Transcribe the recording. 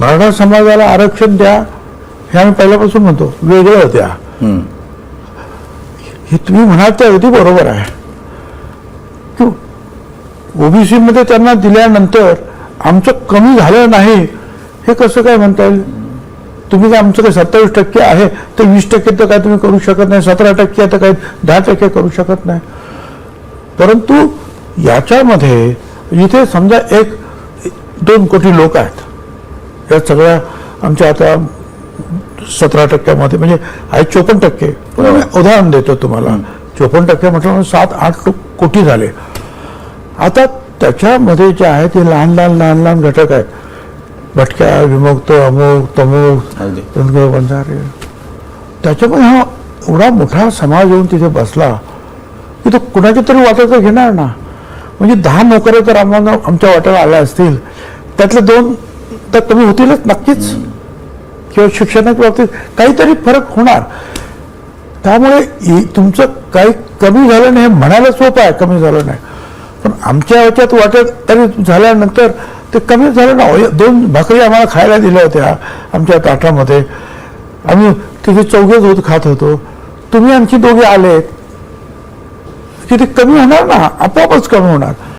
मराठा समाजाला आरक्षण द्या हे आम्ही पहिल्यापासून म्हणतो. वेगळं द्या हम्म. हे तुम्ही म्हणाल ते अगदी बरोबर आहे. की ओबीसी मध्ये त्यांना दिल्यानंतर आमचं कमी झालं नाही. हे कसं काय म्हणता येईल? तुम्ही काय आमचं काय सत्तावीस टक्के आहे तर वीस टक्के तर काय तुम्ही करू शकत नाही. सतरा टक्के तर काय दहा टक्के करू शकत नाही. परंतु याच्यामध्ये इथे समजा एक दोन कोटी लोक आहेत. या सगळ्या आमच्या आता सतरा टक्क्यामध्ये म्हणजे आहे चोपन्न टक्के. पण मी उदाहरण देतो तुम्हाला. चोपन्न टक्के म्हटलं सात आठ कोटी झाले. आता त्याच्यामध्ये जे आहे ते लहान लहान लहान लहान घटक आहेत भटक्या विमुक्त अमुक तमुक बंजारे त्याच्यामुळे हा एवढा मोठा समाज येऊन तिथे बसला की तो कुणाच्या तरी वाट्याचं घेणार ना. म्हणजे दहा नोकऱ्या तर आम्हाला आमच्या वाट्याला आल्या असतील. त्यातले दोन तर कमी होतीलच नक्कीच. किंवा शिक्षणाच्या बाबतीत काहीतरी फरक होणार. त्यामुळे तुमचं काही कमी झालं नाही हे म्हणायला सोपं आहे कमी झालं नाही. पण आमच्या ह्याच्यात वाटत तरी झाल्यानंतर ते कमी झालं ना. हो, दोन भाकरी आम्हाला खायला दिल्या होत्या आमच्या ताटामध्ये. आम्ही तिथे चौघे दूध खात होतो. तुम्ही आणखी दोघे आलेत. की ते कमी होणार ना? आपोआपच कमी होणार.